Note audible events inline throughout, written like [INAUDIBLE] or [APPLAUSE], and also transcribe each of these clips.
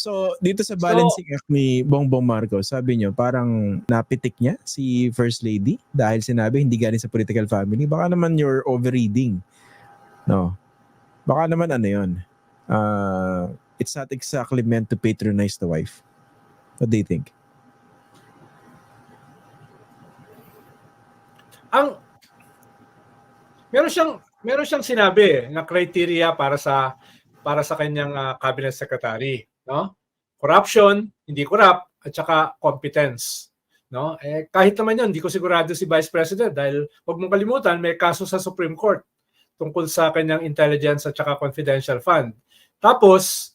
So, dito sa balancing act ni Bongbong Marcos, sabi niyo, parang napitik niya si First Lady dahil sinabi hindi galing sa political family. Baka naman you're overreading. No. Baka naman ano yun. Uh, it's not exactly meant to patronize the wife. What do you think? Ang meron siyang meron siyang sinabi eh, na criteria para sa para sa kanyang uh, cabinet secretary, no? Corruption, hindi corrupt, at saka competence. No? Eh, kahit naman yun, hindi ko sigurado si Vice President dahil wag mong kalimutan, may kaso sa Supreme Court tungkol sa kanyang intelligence at saka confidential fund. Tapos,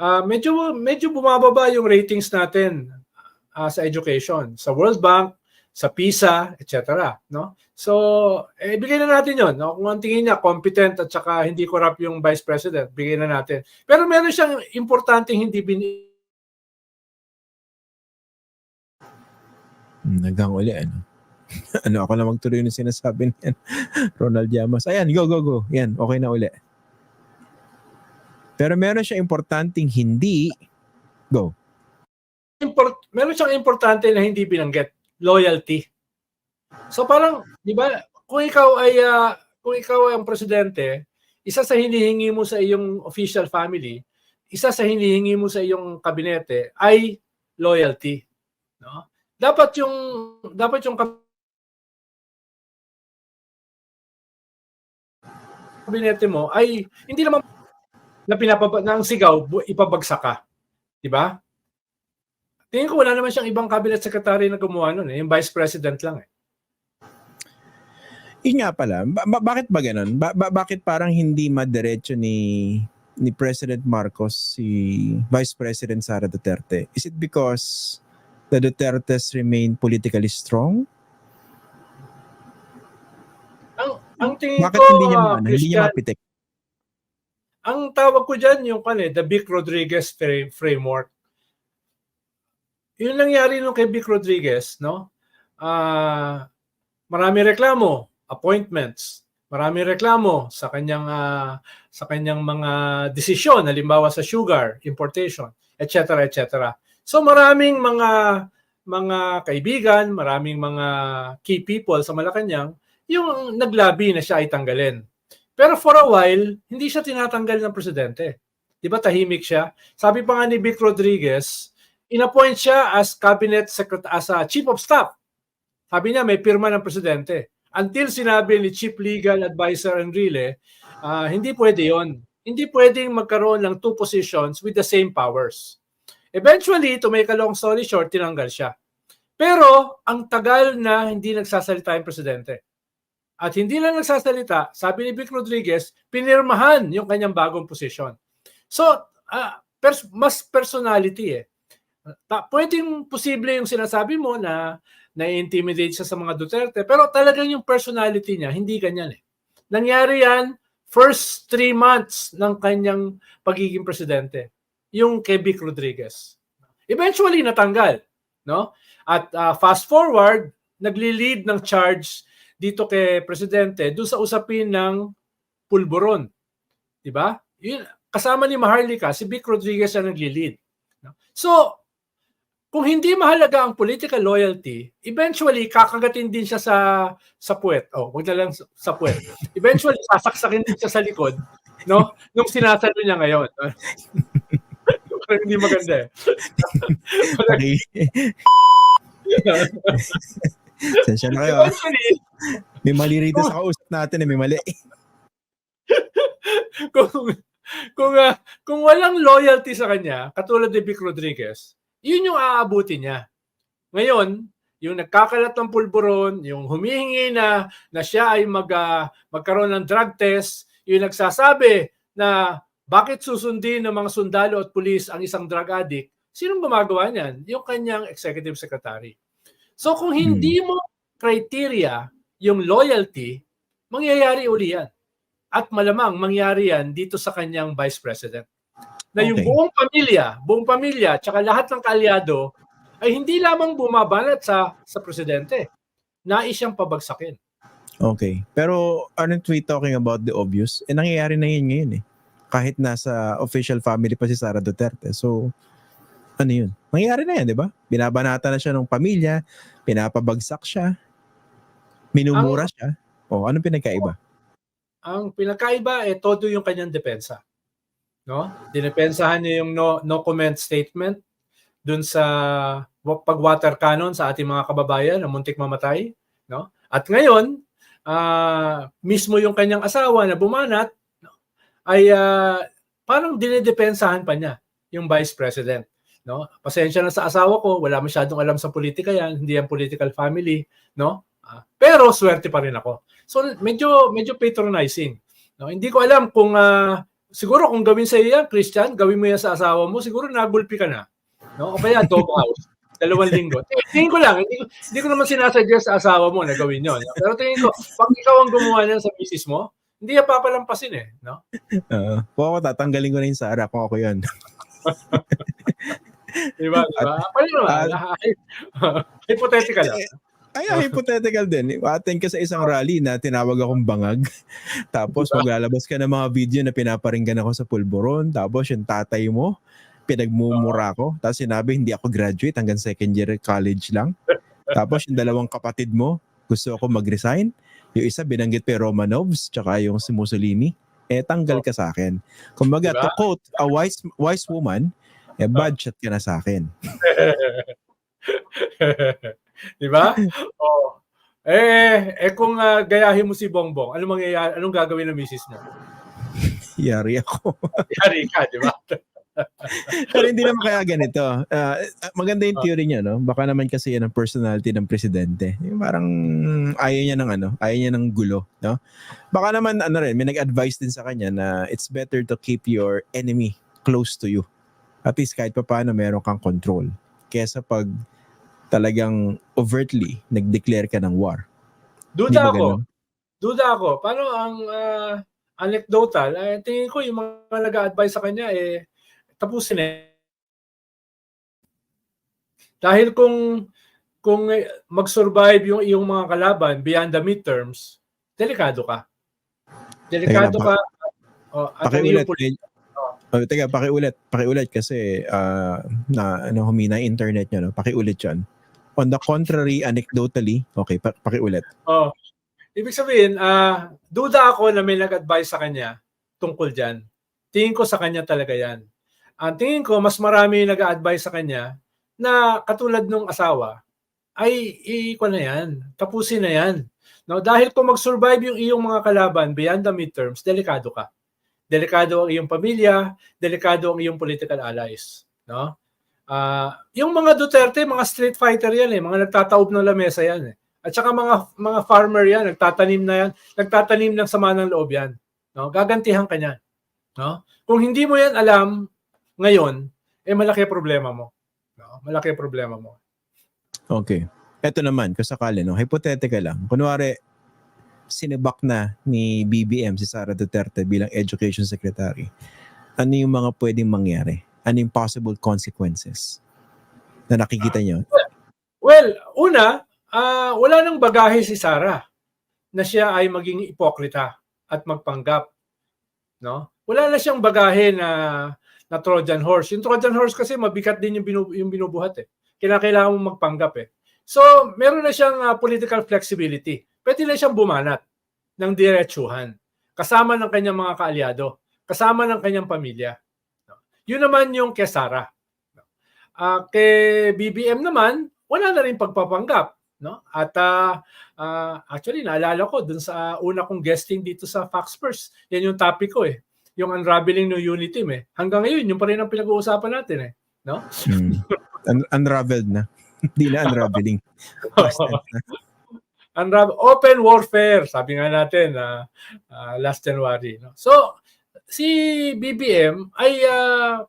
uh, medyo, medyo bumababa yung ratings natin uh, sa education. Sa World Bank, sa PISA, etc. No? So, eh, bigay na natin yon. No? Kung ang tingin niya, competent at saka hindi corrupt yung Vice President, bigay na natin. Pero meron siyang importanteng hindi bin... Nagang uli, ano? [LAUGHS] ano, ako na magtuloy ng sinasabi niyan. [LAUGHS] Ronald Llamas. Ayan, go, go, go. Yan, okay na uli. Pero meron siya importanteng hindi. Go. Import, meron siyang importante na hindi binanggit loyalty. So parang, di ba, kung ikaw ay, uh, kung ikaw ay ang presidente, isa sa hinihingi mo sa iyong official family, isa sa hinihingi mo sa iyong kabinete ay loyalty. No? Dapat yung, dapat yung kabinete mo ay hindi naman na pinapaba na sigaw ipabagsak ka. 'Di ba? Tingin ko wala naman siyang ibang cabinet secretary na gumawa nun eh. Yung vice president lang eh. Yun nga pala, ba- ba- bakit ba ganun? Ba- ba- bakit parang hindi madiretso ni ni President Marcos si Vice President Sara Duterte? Is it because the Dutertes remain politically strong? Ang ang tingin Bakit ko, hindi niya uh, hindi niya mapitik? ang tawag ko dyan yung kan eh, the Vic Rodriguez fra- framework. Yun nangyari nung kay Vic Rodriguez, no? Ah, marami reklamo, appointments, marami reklamo sa kanyang ah, sa kanyang mga desisyon, halimbawa sa sugar importation, etc. etc. So maraming mga mga kaibigan, maraming mga key people sa Malacanang yung naglabi na siya ay tanggalin. Pero for a while, hindi siya tinatanggal ng presidente. 'Di ba tahimik siya? Sabi pa nga ni Vic Rodriguez, inappoint siya as cabinet secretary as a chief of staff. Sabi niya may pirma ng presidente. Until sinabi ni Chief Legal Advisor Enrile, uh, hindi pwede 'yon. Hindi pwedeng magkaroon ng two positions with the same powers. Eventually, to make a long story short, tinanggal siya. Pero ang tagal na hindi nagsasalita yung presidente. At hindi lang nagsasalita, sabi ni Vic Rodriguez, pinirmahan yung kanyang bagong posisyon. So, uh, pers- mas personality eh. Ta- pwedeng posible yung sinasabi mo na na-intimidate siya sa mga Duterte, pero talagang yung personality niya, hindi ganyan eh. Nangyari yan first three months ng kanyang pagiging presidente, yung Vic Rodriguez. Eventually, natanggal. No? At uh, fast forward, nagli-lead ng charge dito kay presidente doon sa usapin ng pulburon. 'Di ba? Yun kasama ni Maharlika, si Vic Rodriguez ang nagli-lead. So, kung hindi mahalaga ang political loyalty, eventually kakagatin din siya sa sa puwet. Oh, wag na lang sa, sa puwet. Eventually [LAUGHS] sasaksakin din siya sa likod, no? Nung sinasalo niya ngayon. [LAUGHS] Parang hindi maganda eh. Okay. [LAUGHS] Sensya na kayo. ah. Eventually, May mali rito sa kausap natin eh, may mali. kung kung uh, kung walang loyalty sa kanya, katulad ni Vic Rodriguez, yun yung aabuti niya. Ngayon, yung nagkakalat ng pulburon, yung humihingi na na siya ay mag, uh, magkaroon ng drug test, yung nagsasabi na bakit susundin ng mga sundalo at pulis ang isang drug addict, sinong gumagawa niyan? Yung kanyang executive secretary. So kung hindi mo criteria yung loyalty, mangyayari uli yan. At malamang mangyari yan dito sa kanyang vice president. Na yung Okay. buong pamilya, buong pamilya, tsaka lahat ng kaalyado ay hindi lamang bumabanat sa sa presidente. Nais siyang pabagsakin. Okay. Pero aren't we talking about the obvious? Eh, nangyayari na yun ngayon eh. kahit nasa official family pa si Sara Duterte. So, ano yun? Mangyayari na yan, di ba? Binabanata na siya ng pamilya, pinapabagsak siya, minumura siya. O, anong pinagkaiba? Ang pinakaiba eh todo yung kanyang depensa. No? Dinepensahan niya yung no, no comment statement dun sa wa- pag-water cannon sa ating mga kababayan na muntik mamatay, no? At ngayon, ah, mismo yung kanyang asawa na bumanat no, ay ah, parang dinedepensahan pa niya yung vice president, no? Pasensya na sa asawa ko, wala masyadong alam sa politika yan, hindi yan political family, no? Ah, pero swerte pa rin ako. So medyo medyo patronizing. No, hindi ko alam kung ah, siguro kung gawin sa iyo yan, Christian, gawin mo yan sa asawa mo, siguro nagulpi ka na. No? O kaya dog [LAUGHS] house. Dalawang linggo. Tingin ko lang, hindi ko, hindi ko naman sinasuggest sa asawa mo na gawin yun. Pero tingin ko, pag ikaw ang gumawa niyan sa misis mo, hindi yan papalampasin eh. No? Uh, kung ako tatanggalin ko na yung Sara kung ako yun. [LAUGHS] Diba? diba? Pwede naman. Hypothetical lang. Ay, ay, hypothetical din. Atin ka sa isang rally na tinawag akong bangag. [LAUGHS] Tapos Diba? maglalabas ka ng mga video na pinaparinggan ako sa pulburon. Tapos yung tatay mo, pinagmumura ko. Tapos sinabi, hindi ako graduate hanggang second year college lang. [LAUGHS] Tapos yung dalawang kapatid mo, gusto ako mag-resign. Yung isa, binanggit pa Romanovs, tsaka yung si Mussolini. Eh, tanggal ka sa akin. Kumbaga, Diba? to quote a wise, wise woman, eh, bad shot ka na sa akin. [LAUGHS] [LAUGHS] Di ba? Oh. Eh, eh kung ah, gayahin mo si Bongbong, ano mangyayari? Anong gagawin ng misis mo? Yari ako. [LAUGHS] Yari ka, di ba? [LAUGHS] Pero hindi naman kaya ganito. Ah, maganda yung theory niya, no? Baka naman kasi yan ang personality ng presidente. Yung parang ayaw niya ng ano, ayaw niya ng gulo, no? Baka naman ano rin, may nag-advise din sa kanya na it's better to keep your enemy close to you. At least kahit pa paano meron kang control. Kesa pag talagang overtly nag-declare ka ng war. Duda ako. ganun? Duda ako. Paano ang ah, anecdotal? Eh, tingin ko yung mga nag-a-advise sa kanya, eh, tapusin eh. Dahil kung kung mag-survive yung iyong mga kalaban beyond the midterms, delikado ka. Delikado Teka ka. Oh, at Pakiulit. Oh, teka, pakiulit. Pakiulit kasi ah, na ano humina internet niya, no? Pakiulit 'yan. On the contrary, anecdotally, okay, pa- pakiulit. Oh. Ibig sabihin, ah, duda ako na may nag-advise sa kanya tungkol diyan. Tingin ko sa kanya talaga 'yan. Ang tingin ko mas marami nag-advise sa kanya na katulad nung asawa ay i na 'yan. Tapusin na 'yan. No, dahil kung mag-survive yung iyong mga kalaban beyond the midterms, delikado ka. Delikado ang iyong pamilya, delikado ang iyong political allies, no? Ah, yung mga Duterte, mga street fighter 'yan eh, mga nagtataob ng lamesa 'yan eh. At saka mga mga farmer 'yan, nagtatanim na 'yan, nagtatanim ng sama ng loob 'yan, no? Gagantihan ka niyan, no? Kung hindi mo 'yan alam ngayon, eh malaki problema mo. No? Malaki problema mo. Okay. Ito naman, kung sakali, no, hypothetical lang. Kunwari, sinibak na ni BBM si Sara Duterte bilang Education Secretary. Ano yung mga pwedeng mangyari? Ano yung possible consequences na nakikita nyo? Well, una, ah, wala nang bagahe si Sara na siya ay maging ipokrita at magpanggap. No? Wala na siyang bagahe na na Trojan horse. Yung Trojan horse kasi mabigat din yung, binu, yung binubuhat eh. Kinakailangan mo magpanggap eh. So, meron na siyang ah, political flexibility. Pwede na siyang bumanat ng diretsuhan kasama ng kanyang mga kaalyado, kasama ng kanyang pamilya. Yun naman yung kay Sara. No? Ah, kay BBM naman, wala na rin pagpapanggap. No? At ah, ah, actually, naalala ko dun sa una kong guesting dito sa Fox First, yan yung topic ko eh. Yung unraveling ng unity eh. Hanggang ngayon, yung pa rin ang pinag-uusapan natin eh. No? Hmm. Un- unraveled na. [LAUGHS] Hindi na unraveling. [LAUGHS] Unravel, open warfare, sabi nga natin na last January. No? So, si BBM ay ah,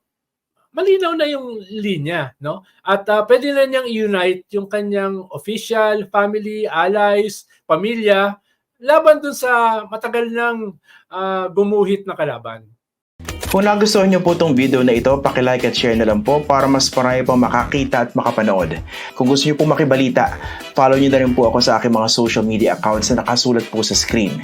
malinaw na yung linya. No? At ah, pwede na niyang i-unite yung kanyang official, family, allies, pamilya, laban dun sa matagal nang ah, gumuhit na kalaban. Kung nagustuhan niyo po itong video na ito, pakilike at share na lang po para mas marami pang makakita at makapanood. Kung gusto niyo po makibalita, follow niyo na rin po ako sa aking mga social media accounts na nakasulat po sa screen.